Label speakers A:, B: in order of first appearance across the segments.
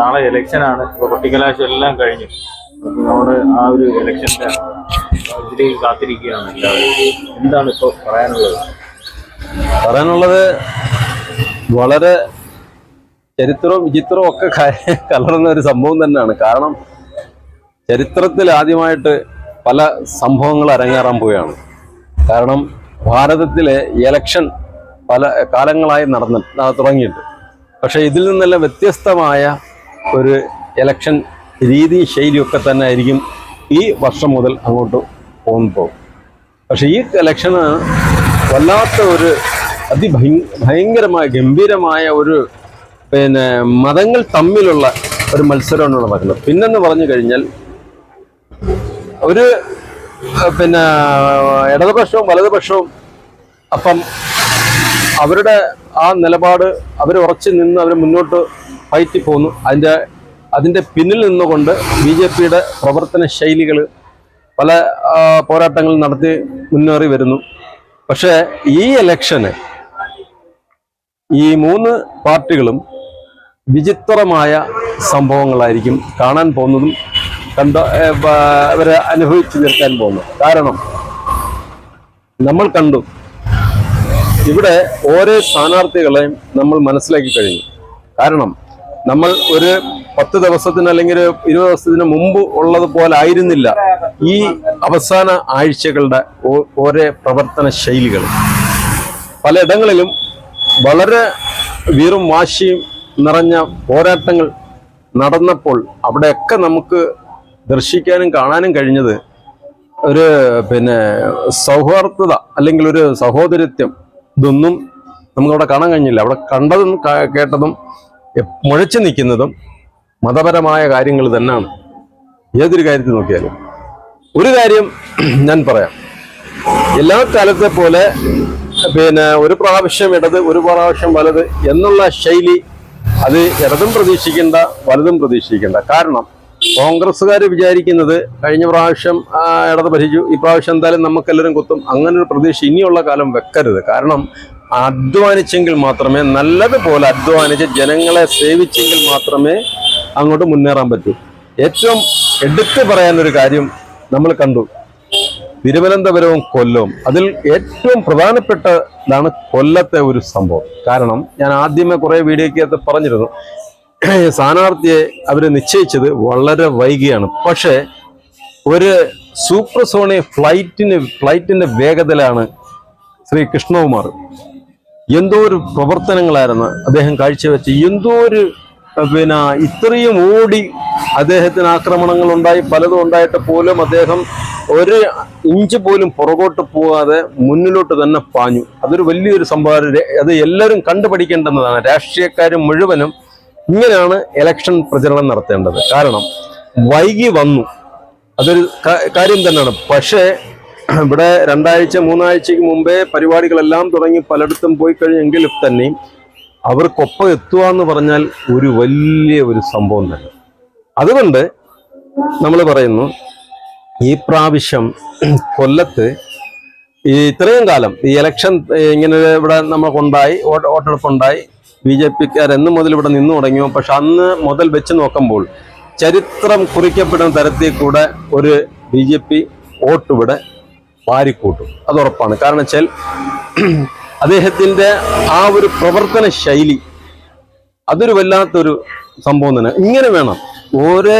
A: നാളെ ആണ്. ഇപ്പൊ കൊട്ടിക്കലാശം എല്ലാം കഴിഞ്ഞു. നമ്മുടെ ആ ഒരു ഇലക്ഷന്റെ ഇതിലേക്ക് കാത്തിരിക്കുകയാണ് എല്ലാവരും. എന്താണ് ഇപ്പൊ പറയാനുള്ളത്?
B: പറയാനുള്ളത് വളരെ ചരിത്രവും വിചിത്രവും ഒക്കെ കലർന്ന ഒരു സംഭവം തന്നെയാണ്. കാരണം ചരിത്രത്തിൽ ആദ്യമായിട്ട് പല സംഭവങ്ങൾ അരങ്ങേറാൻ പോവുകയാണ്. കാരണം ഭാരതത്തിലെ ഇലക്ഷൻ പല കാലങ്ങളായി നടന്ന് തുടങ്ങിയിട്ട് പക്ഷേ ഇതിൽ നിന്നെല്ലാം വ്യത്യസ്തമായ ഒരു ഇലക്ഷൻ രീതി ശൈലിയൊക്കെ തന്നെ ആയിരിക്കും ഈ വർഷം മുതൽ അങ്ങോട്ട് പോകുമ്പോൾ പക്ഷേ ഈ ഇലക്ഷന് വല്ലാത്ത ഒരു അതിഭയ ഭയങ്കരമായ ഗംഭീരമായ ഒരു പിന്നെ മതങ്ങൾ തമ്മിലുള്ള ഒരു മത്സരമാണ് നടക്കുന്നത്. പിന്നെന്ന് പറഞ്ഞു കഴിഞ്ഞാൽ ഒരു പിന്നെ ഇടതുപക്ഷവും വലതുപക്ഷവും അപ്പം അവരുടെ ആ നിലപാട് അവർ ഉറച്ചു നിന്ന് അവർ മുന്നോട്ട് ഫൈറ്റ് പോകുന്നു അതിന്റെ അതിന്റെ പിന്നിൽ നിന്നുകൊണ്ട് ബി ജെ പിയുടെ പ്രവർത്തന ശൈലികൾ പല പോരാട്ടങ്ങൾ നടത്തി മുന്നേറി വരുന്നു. പക്ഷേ ഈ ഇലക്ഷന് ഈ മൂന്ന് പാർട്ടികളും വിചിത്രമായ സംഭവങ്ങളായിരിക്കും കാണാൻ പോകുന്നതും കണ്ട അവരെ അനുഭവിച്ചു തീർക്കാൻ പോകുന്നു കാരണം നമ്മൾ കണ്ടു ഇവിടെ ഓരോ സ്ഥാനാർത്ഥികളെയും നമ്മൾ മനസ്സിലാക്കി കഴിഞ്ഞു. കാരണം നമ്മൾ ഒരു പത്ത് ദിവസത്തിന് അല്ലെങ്കിൽ ഒരു ഇരുപത് ദിവസത്തിന് മുമ്പ് ഉള്ളതുപോലെ ആയിരുന്നില്ല ഈ അവസാന ആഴ്ചകളുടെ ഓരോ പ്രവർത്തന ശൈലികൾ. പലയിടങ്ങളിലും വളരെ വീറും വാശിയും നിറഞ്ഞ പോരാട്ടങ്ങൾ നടന്നപ്പോൾ അവിടെയൊക്കെ നമുക്ക് ദർശിക്കാനും കാണാനും കഴിഞ്ഞത് ഒരു പിന്നെ സൗഹാർദ്ദത അല്ലെങ്കിൽ ഒരു സഹോദരത്വം ഇതൊന്നും നമുക്കവിടെ കാണാൻ കഴിഞ്ഞില്ല. അവിടെ കണ്ടതും കേട്ടതും മുഴച്ചു നിൽക്കുന്നതും മതപരമായ കാര്യങ്ങൾ തന്നെയാണ്. ഏതൊരു കാര്യത്തിൽ നോക്കിയാലും. ഒരു കാര്യം ഞാൻ പറയാം. എല്ലാ കാലത്തെ പോലെ പിന്നെ ഒരു പ്രാവശ്യം ഇടത് ഒരു പ്രാവശ്യം വലത് എന്നുള്ള ശൈലി അത് ഇടതും പ്രതീക്ഷിക്കേണ്ട വലതും പ്രതീക്ഷിക്കേണ്ട. കാരണം കോൺഗ്രസ്സുകാർ വിചാരിക്കുന്നത് കഴിഞ്ഞ പ്രാവശ്യം ഇടത് ഭരിച്ചു. ഇപ്രാവശ്യം പ്രാവശ്യം എന്തായാലും നമുക്കെല്ലാവരും കുത്തും. അങ്ങനെ ഒരു പ്രതീക്ഷ ഇനിയുള്ള കാലം വെക്കരുത്. കാരണം അധ്വാനിച്ചെങ്കിൽ മാത്രമേ നല്ലതുപോലെ അധ്വാനിച്ച് ജനങ്ങളെ സേവിച്ചെങ്കിൽ മാത്രമേ അങ്ങോട്ട് മുന്നേറാൻ പറ്റൂ. ഏറ്റവും എടുത്തു പറയാനൊരു കാര്യം നമ്മൾ കണ്ടു. തിരുവനന്തപുരവും കൊല്ലവും. അതിൽ ഏറ്റവും പ്രധാനപ്പെട്ടതാണ് കൊല്ലത്തെ ഒരു സംഭവം. കാരണം ഞാൻ ആദ്യമേ കുറെ വീഡിയോക്കകത്ത് പറഞ്ഞിരുന്നു. സ്ഥാനാർത്ഥിയെ അവർ നിശ്ചയിച്ചത് വളരെ വൈകിയാണ്. പക്ഷേ ഒരു സൂപ്പർസോണിക് ഫ്ലൈറ്റിന് ഫ്ലൈറ്റിന്റെ വേഗതയിലാണ് ശ്രീ കൃഷ്ണകുമാർ. എന്തോ ഒരു പ്രവർത്തനങ്ങളായിരുന്നു അദ്ദേഹം കാഴ്ചവെച്ച്. എന്തോ ഒരു പിന്നെ ഇത്രയും ഓടി അദ്ദേഹത്തിന് ആക്രമണങ്ങൾ ഉണ്ടായി. പലതും ഉണ്ടായിട്ട് പോലും അദ്ദേഹം ഒരു ഇഞ്ച് പോലും പുറകോട്ട് പോകാതെ മുന്നിലോട്ട് തന്നെ പാഞ്ഞു. അതൊരു വലിയൊരു സംഭവം. അത് എല്ലാവരും കണ്ടുപഠിക്കേണ്ടുന്നതാണ് രാഷ്ട്രീയക്കാരും മുഴുവനും ഇങ്ങനെയാണ് ഇലക്ഷൻ പ്രചരണം നടത്തേണ്ടത്. കാരണം വൈകി വന്നു. അതൊരു കാര്യം തന്നെയാണ്. പക്ഷേ ഇവിടെ രണ്ടാഴ്ച മൂന്നാഴ്ചക്ക് മുമ്പേ പരിപാടികളെല്ലാം തുടങ്ങി പലയിടത്തും പോയി കഴിഞ്ഞെങ്കിൽ തന്നെ അവർക്കൊപ്പം എത്തുക എന്ന് പറഞ്ഞാൽ ഒരു വലിയ ഒരു സംഭവം തന്നെ. അതുകൊണ്ട് നമ്മൾ പറയുന്നു ഈ പ്രാവശ്യം കൊല്ലത്ത് ഈ ഇത്രയും കാലം ഈ ഇലക്ഷൻ ഇങ്ങനെ ഇവിടെ നമ്മൾ കൊണ്ടായി വോട്ടെടുപ്പ് വോട്ടെടുപ്പുണ്ടായി. ബി ജെ പിക്കാർ എന്ന് മുതൽ ഇവിടെ നിന്നു തുടങ്ങിയോ? പക്ഷെ അന്ന് മുതൽ വെച്ച് നോക്കുമ്പോൾ ചരിത്രം കുറിക്കപ്പെടുന്ന തരത്തിൽ കൂടെ ഒരു ബി ജെ പി വോട്ട് ഇവിടെ വാരിക്കൂട്ടും. അത് ഉറപ്പാണ്. കാരണം വെച്ചാൽ അദ്ദേഹത്തിന്റെ ആ ഒരു പ്രവർത്തന ശൈലി അതൊരു വല്ലാത്തൊരു സംഭവം തന്നെ. ഇങ്ങനെ വേണം ഓരോ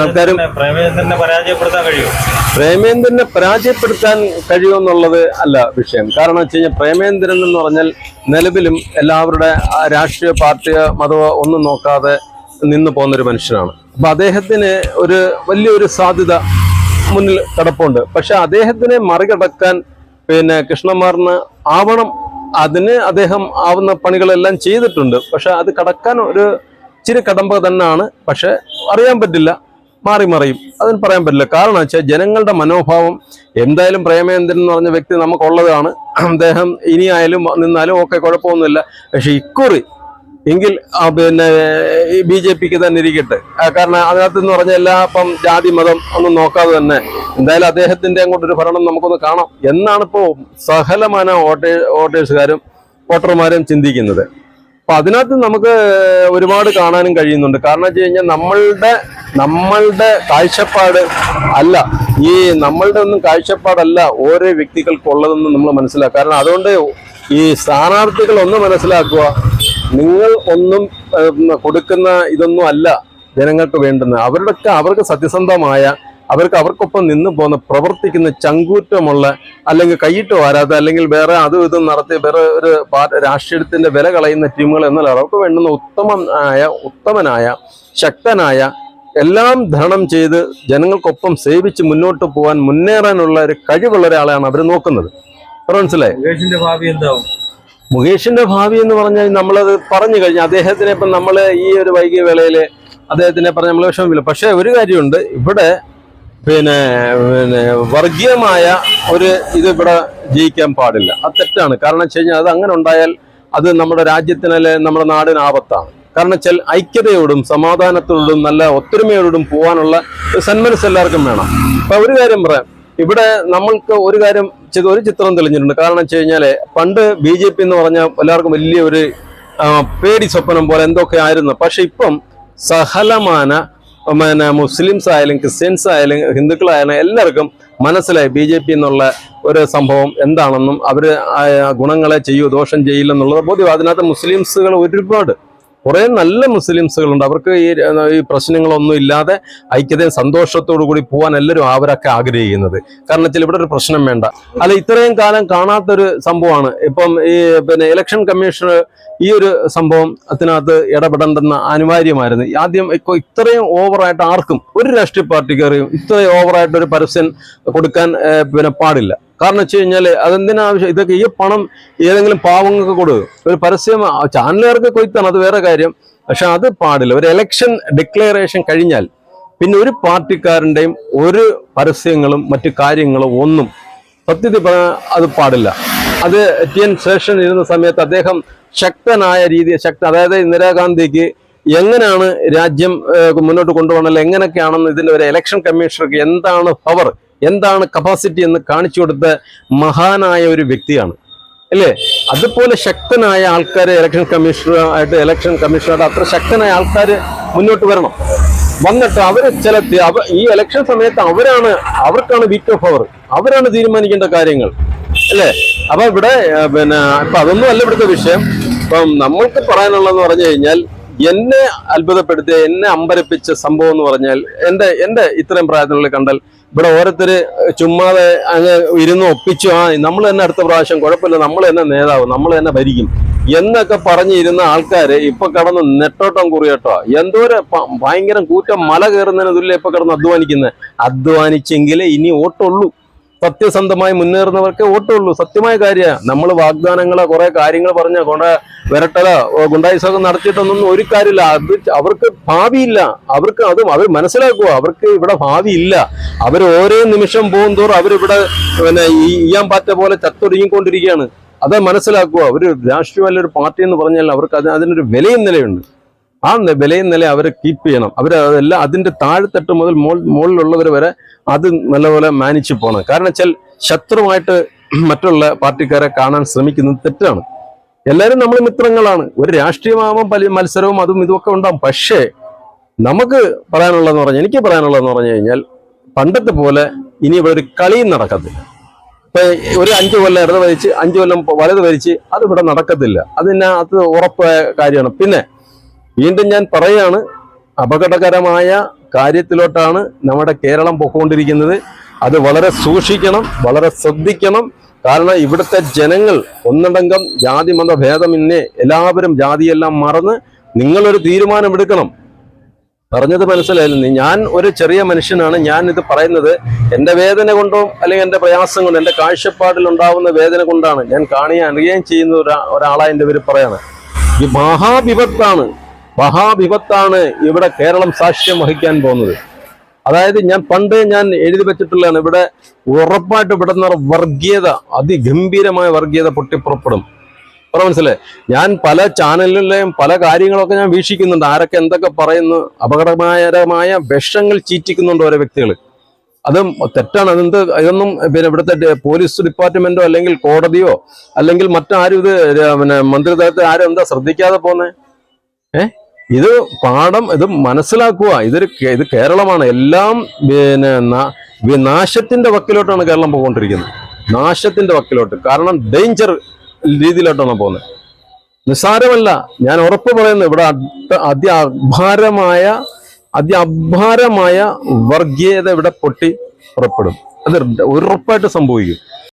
B: ആൾക്കാരും
A: പ്രേമേന്ദ്രനെ പരാജയപ്പെടുത്താൻ കഴിയും
B: പ്രേമേന്ദ്രനെ പരാജയപ്പെടുത്താൻ കഴിയുമെന്നുള്ളത് അല്ല വിഷയം. കാരണം വെച്ച് കഴിഞ്ഞാൽ പ്രേമേന്ദ്രൻ എന്ന് പറഞ്ഞാൽ നിലവിലും എല്ലാവരുടെ രാഷ്ട്രീയ പാർട്ടിയോ മതമോ ഒന്നും നോക്കാതെ നിന്നു പോകുന്ന ഒരു മനുഷ്യനാണ്. അപ്പൊ അദ്ദേഹത്തിന് ഒരു വലിയൊരു സാധ്യത മുന്നിൽ കിടപ്പുണ്ട്. പക്ഷെ അദ്ദേഹത്തിനെ മറികടക്കാൻ പിന്നെ കൃഷ്ണന്മാറിന് ആവണം. അതിന് അദ്ദേഹം ആവുന്ന പണികളെല്ലാം ചെയ്തിട്ടുണ്ട്. പക്ഷെ അത് കടക്കാൻ ഒരു ഇച്ചിരി കടമ്പ തന്നെയാണ് പക്ഷെ അറിയാൻ പറ്റില്ല മാറി മറിയും. അതിന് പറയാൻ പറ്റില്ല. കാരണം വെച്ചാൽ ജനങ്ങളുടെ മനോഭാവം എന്തായാലും പ്രേമേന്ദ്രൻ എന്ന് പറഞ്ഞ വ്യക്തി നമുക്കുള്ളതാണ്. അദ്ദേഹം ഇനിയായാലും നിന്നാലും ഓക്കെ കുഴപ്പമൊന്നുമില്ല. പക്ഷെ ഇക്കുറി എങ്കിൽ പിന്നെ ബി ജെ പിക്ക് തന്നെ ഇരിക്കട്ടെ. കാരണം അതിനകത്ത് എന്ന് പറഞ്ഞാൽ എല്ലാ ഇപ്പം ജാതി മതം ഒന്നും നോക്കാതെ തന്നെ എന്തായാലും അദ്ദേഹത്തിന്റെ അങ്ങോട്ടൊരു ഭരണം നമുക്കൊന്ന് കാണാം. എന്നാണ് ഇപ്പോൾ സഹലമാന വോട്ടേ വോട്ടേഴ്സുകാരും വോട്ടർമാരും ചിന്തിക്കുന്നത്. അപ്പൊ അതിനകത്ത് നമുക്ക് ഒരുപാട് കാണാനും കഴിയുന്നുണ്ട്. കാരണം വെച്ച് കഴിഞ്ഞാൽ നമ്മളുടെ നമ്മളുടെ കാഴ്ചപ്പാട് അല്ല. ഈ നമ്മളുടെ ഒന്നും കാഴ്ചപ്പാടല്ല ഓരോ വ്യക്തികൾക്കുള്ളതെന്ന് നമ്മൾ മനസ്സിലാക്കുക. കാരണം അതുകൊണ്ട് ഈ സ്ഥാനാർത്ഥികൾ ഒന്ന് മനസ്സിലാക്കുക നിങ്ങൾ ഒന്നും കൊടുക്കുന്ന ഇതൊന്നും അല്ല ജനങ്ങൾക്ക് വേണ്ടുന്നത്. അവരുടെയൊക്കെ അവർക്ക് സത്യസന്ധമായ അവർക്ക് അവർക്കൊപ്പം നിന്ന് പോകുന്ന പ്രവർത്തിക്കുന്ന ചങ്കൂറ്റമുള്ള അല്ലെങ്കിൽ കൈയിട്ട് വരാത്ത അല്ലെങ്കിൽ വേറെ അതും ഇതും നടത്തി വേറെ ഒരു രാഷ്ട്രീയത്തിന്റെ വില കളയുന്ന ടീമുകൾ എന്നല്ല. അവർക്ക് വേണ്ടുന്ന ഉത്തമനായ ഉത്തമനായ ശക്തനായ എല്ലാം ധരണം ചെയ്ത് ജനങ്ങൾക്കൊപ്പം സേവിച്ച് മുന്നോട്ട് പോകാൻ മുന്നേറാനുള്ള ഒരു കഴിവുള്ള ഒരാളെയാണ് അവർ നോക്കുന്നത്. മനസ്സിലായി?
A: മുകേഷിന്റെ ഭാവി എന്താവും?
B: മുകേഷിന്റെ ഭാവി എന്ന് പറഞ്ഞാൽ നമ്മളത് പറഞ്ഞു കഴിഞ്ഞാൽ അദ്ദേഹത്തിനെ ഇപ്പം നമ്മൾ ഈ ഒരു വൈകിയ വേളയിൽ അദ്ദേഹത്തിനെ പറഞ്ഞ നമ്മൾ വിഷമമില്ല പക്ഷേ ഒരു കാര്യമുണ്ട്. ഇവിടെ പിന്നെ പിന്നെ വർഗീയമായ ഒരു ഇത് ഇവിടെ ജയിക്കാൻ പാടില്ല. അത് തെറ്റാണ്. കാരണം വെച്ച് കഴിഞ്ഞാൽ അത് അങ്ങനെ ഉണ്ടായാൽ അത് നമ്മുടെ രാജ്യത്തിന് അല്ലെ നമ്മുടെ നാടിന് ആപത്താണ്. കാരണം വെച്ചാൽ ഐക്യതയോടും സമാധാനത്തോടും നല്ല ഒത്തൊരുമയോടും പോകാനുള്ള സന്മനസ് എല്ലാവർക്കും വേണം. അപ്പൊ ഒരു കാര്യം പറയാം. ഇവിടെ നമ്മൾക്ക് ഒരു കാര്യം ചെയ്ത് ഒരു ചിത്രം തെളിഞ്ഞിട്ടുണ്ട്. കാരണം വെച്ച് കഴിഞ്ഞാൽ പണ്ട് ബി ജെ പി എന്ന് പറഞ്ഞ എല്ലാവർക്കും വലിയ ഒരു പേടി സ്വപ്നം പോലെ എന്തൊക്കെ ആയിരുന്നു. പക്ഷെ ഇപ്പം സഹലമാന പിന്നെ മുസ്ലിംസ് ആയാലും ക്രിസ്ത്യൻസ് ആയാലും ഹിന്ദുക്കളായാലും എല്ലാവർക്കും മനസ്സിലായി ബി ജെ പി എന്നുള്ള ഒരു സംഭവം എന്താണെന്നും അവർ ഗുണങ്ങളെ ചെയ്യൂ ദോഷം ചെയ്യില്ലെന്നുള്ളത് ബോധ്യം അതിനകത്ത് മുസ്ലിംസുകൾ ഒരുപാട് കുറെ നല്ല മുസ്ലിംസുകളുണ്ട്. അവർക്ക് ഈ ഈ പ്രശ്നങ്ങളൊന്നും ഇല്ലാതെ ഐക്യതയും സന്തോഷത്തോടു കൂടി പോകാൻ എല്ലാവരും അവരൊക്കെ ആഗ്രഹിക്കുന്നത്. കാരണം വെച്ചാൽ ഇവിടെ ഒരു പ്രശ്നം വേണ്ട. അല്ല ഇത്രയും കാലം കാണാത്തൊരു സംഭവമാണ്. ഇപ്പം ഈ പിന്നെ ഇലക്ഷൻ കമ്മീഷൻ ഈ ഒരു സംഭവം അതിനകത്ത് ഇടപെടേണ്ടെന്ന അനിവാര്യമായിരുന്നു. ആദ്യം ഇപ്പൊ ഇത്രയും ഓവറായിട്ട് ആർക്കും ഒരു രാഷ്ട്രീയ പാർട്ടിക്കാരെയും ഇത്രയും ഓവറായിട്ട് ഒരു പരസ്യം കൊടുക്കാൻ പിന്നെ പാടില്ല. കാരണം വെച്ച് കഴിഞ്ഞാൽ അതെന്തിനാവശ്യം ഇതൊക്കെ ഈ പണം ഏതെങ്കിലും പാവങ്ങൾക്ക് കൊടുക്കും. ഒരു പരസ്യം ചാനലുകാർക്ക് കൊയ്ത്താണ് അത് വേറെ കാര്യം. പക്ഷെ അത് പാടില്ല. ഒരു എലക്ഷൻ ഡിക്ലറേഷൻ കഴിഞ്ഞാൽ പിന്നെ ഒരു പാർട്ടിക്കാരന്റെയും ഒരു പരസ്യങ്ങളും മറ്റു കാര്യങ്ങളും ഒന്നും സത്യത്തിൽ അത് പാടില്ല. അത് ടി എൻ ശേഷൻ ഇരുന്ന സമയത്ത് അദ്ദേഹം ശക്തനായ രീതി ശക്ത അതായത് ഇന്ദിരാഗാന്ധിക്ക് എങ്ങനെയാണ് രാജ്യം മുന്നോട്ട് കൊണ്ടുപോകണമല്ലോ എങ്ങനെയൊക്കെയാണെന്ന് ഇതിന്റെ ഒരു ഇലക്ഷൻ കമ്മീഷണർക്ക് എന്താണ് പവർ എന്താണ് കപ്പാസിറ്റി എന്ന് കാണിച്ചു കൊടുത്ത മഹാനായ ഒരു വ്യക്തിയാണ്. അല്ലേ? അതുപോലെ ശക്തനായ ആൾക്കാരെ ഇലക്ഷൻ കമ്മീഷണറായിട്ട് ഇലക്ഷൻ കമ്മീഷണറായിട്ട് അത്ര ശക്തനായ ആൾക്കാർ മുന്നോട്ട് വരണം. വന്നിട്ട് അവർ ചില ഈ ഇലക്ഷൻ സമയത്ത് അവരാണ് അവർക്കാണ് വീറ്റ് ഓഫ് അവർ അവരാണ് തീരുമാനിക്കേണ്ട കാര്യങ്ങൾ. അല്ലേ? അപ്പൊ ഇവിടെ പിന്നെ ഇപ്പൊ അതൊന്നും അല്ല ഇവിടുത്തെ വിഷയം. ഇപ്പം നമ്മൾക്ക് പറയാനുള്ളതെന്ന് പറഞ്ഞു കഴിഞ്ഞാൽ എന്നെ അത്ഭുതപ്പെടുത്തിയ എന്നെ അമ്പരപ്പിച്ച സംഭവം എന്ന് പറഞ്ഞാൽ എന്റെ എന്റെ ഇത്രയും പ്രായത്തിനുള്ളിൽ കണ്ടാൽ ഇവിടെ ഓരോരുത്തര് ചുമ്മാതെ അങ്ങ് ഇരുന്ന് ഒപ്പിച്ചു ആ നമ്മൾ തന്നെ അടുത്ത പ്രാവശ്യം കുഴപ്പമില്ല നമ്മൾ തന്നെ നേതാവ് നമ്മൾ തന്നെ ഭരിക്കും എന്നൊക്കെ പറഞ്ഞിരുന്ന ആൾക്കാർ ഇപ്പൊ കടന്ന് നെട്ടോട്ടം കുറിയട്ടോ. എന്തോരം ഭയങ്കര കൂറ്റം മല കയറുന്നതിന് തുല്യം ഇപ്പൊ കിടന്ന് അധ്വാനിക്കുന്നത് അധ്വാനിച്ചെങ്കിലേ ഇനി ഓട്ടുള്ളൂ സത്യസന്ധമായി മുന്നേറുന്നവർക്ക് വോട്ടുള്ളൂ സത്യമായ കാര്യമാണ് നമ്മൾ വാഗ്ദാനങ്ങളെ കുറെ കാര്യങ്ങൾ പറഞ്ഞ കുറെ വിരട്ടലോ ഗുണ്ടായിസൊക്കെ നടത്തിയിട്ടൊന്നും ഒരു കാര്യമില്ല. അത് അവർക്ക് ഭാവിയില്ല. അവർക്ക് അത് അവർ മനസ്സിലാക്കുക. അവർക്ക് ഇവിടെ ഭാവിയില്ല. അവർ ഓരോ നിമിഷം പോകും തോറും അവരിവിടെ പിന്നെ ഈയാൻ പാറ്റ പോലെ ചത്തൊടുങ്ങിക്കൊണ്ടിരിക്കുകയാണ്. അത് മനസ്സിലാക്കുക. ഒരു രാഷ്ട്രീയമല്ല ഒരു പാർട്ടി എന്ന് പറഞ്ഞാൽ അവർക്ക് അത് അതിനൊരു വിലയും നിലയുണ്ട്. ആ വിലയും നില അവരെ കീപ്പ് ചെയ്യണം. അവർ അതെല്ലാം അതിന്റെ താഴെത്തട്ട് മുതൽ മോൾ മുകളിലുള്ളവർ വരെ അത് നല്ലപോലെ മാനിച്ചു പോകണം കാരണം വെച്ചാൽ ശത്രുവായിട്ട് മറ്റുള്ള പാർട്ടിക്കാരെ കാണാൻ ശ്രമിക്കുന്നത് തെറ്റാണ്. എല്ലാവരും നമ്മൾ മിത്രങ്ങളാണ്. ഒരു രാഷ്ട്രീയമാകുമ്പോൾ പല മത്സരവും അതും ഇതുമൊക്കെ ഉണ്ടാവും. പക്ഷേ നമുക്ക് പറയാനുള്ളതെന്ന് പറഞ്ഞാൽ എനിക്ക് പറയാനുള്ളതെന്ന് പറഞ്ഞു കഴിഞ്ഞാൽ പണ്ടത്തെ പോലെ ഇനി ഇവിടെ ഒരു കളിയും നടക്കത്തില്ല. ഇപ്പൊ ഒരു അഞ്ചു കൊല്ലം ഇടത് വരിച്ച് അഞ്ചു കൊല്ലം വലത് വരിച്ച് അത് ഇവിടെ നടക്കത്തില്ല. അതിന് അത് ഉറപ്പായ കാര്യമാണ്. പിന്നെ വീണ്ടും ഞാൻ പറയാണ് അപകടകരമായ കാര്യത്തിലോട്ടാണ് നമ്മുടെ കേരളം പൊക്കോണ്ടിരിക്കുന്നത്. അത് വളരെ സൂക്ഷിക്കണം വളരെ ശ്രദ്ധിക്കണം. കാരണം ഇവിടുത്തെ ജനങ്ങൾ ഒന്നടങ്കം ജാതി മത ഭേദമിന്നെ എല്ലാവരും ജാതിയെല്ലാം മറന്ന് നിങ്ങളൊരു തീരുമാനം എടുക്കണം പറഞ്ഞത് മനസ്സിലായില്ല? ഞാൻ ഒരു ചെറിയ മനുഷ്യനാണ്. ഞാൻ ഇത് പറയുന്നത് എന്റെ വേദന കൊണ്ടോ അല്ലെങ്കിൽ എന്റെ പ്രയാസം കൊണ്ടോ എന്റെ കാഴ്ചപ്പാടിൽ ഉണ്ടാവുന്ന വേദന കൊണ്ടാണ്. ഞാൻ കാണുകയും അറിയുകയും ചെയ്യുന്ന ഒരാ ഒരാളായി എന്റെ പേര് പറയാണ്. ഈ മഹാവിപത്താണ്. മഹാവിപത്താണ് ഇവിടെ കേരളം സാക്ഷ്യം വഹിക്കാൻ പോകുന്നത്. അതായത് ഞാൻ പണ്ട് ഞാൻ എഴുതി വെച്ചിട്ടുള്ളതാണ് ഇവിടെ ഉറപ്പായിട്ട് ഇവിടെ നിന്ന് വർഗീയത അതിഗംഭീരമായ വർഗീയത പൊട്ടിപ്പുറപ്പെടും. അത്ര മനസ്സിലായി? ഞാൻ പല ചാനലിലെയും പല കാര്യങ്ങളൊക്കെ ഞാൻ വീക്ഷിക്കുന്നുണ്ട്. ആരൊക്കെ എന്തൊക്കെ പറയുന്നു അപകടകരമായ വിഷങ്ങൾ ചീറ്റിക്കുന്നുണ്ട് ഓരോ വ്യക്തികൾ അതും തെറ്റാണ്. അതെന്ത് ഇതൊന്നും പിന്നെ ഇവിടുത്തെ പോലീസ് ഡിപ്പാർട്ട്മെന്റോ അല്ലെങ്കിൽ കോടതിയോ അല്ലെങ്കിൽ മറ്റാരും ഇത് പിന്നെ മന്ത്രിതലത്തെ ആരും എന്താ ശ്രദ്ധിക്കാതെ പോന്നെ ഏ? ഇത് പാഠം ഇത് മനസ്സിലാക്കുക. ഇതൊരു ഇത് കേരളമാണ്. എല്ലാം പിന്നെ നാശത്തിന്റെ വക്കിലോട്ടാണ് കേരളം പോയിക്കൊണ്ടിരിക്കുന്നത്. നാശത്തിന്റെ വക്കിലോട്ട്. കാരണം ഡേഞ്ചർ രീതിയിലോട്ടാണ് പോകുന്നത്. നിസ്സാരമല്ല. ഞാൻ ഉറപ്പ് പറയുന്നു. ഇവിടെ അതി അഭാരമായ അതി അഭാരമായ വർഗീയത ഇവിടെ പൊട്ടി പുറപ്പെടും. അത് ഉറപ്പായിട്ട് സംഭവിക്കും.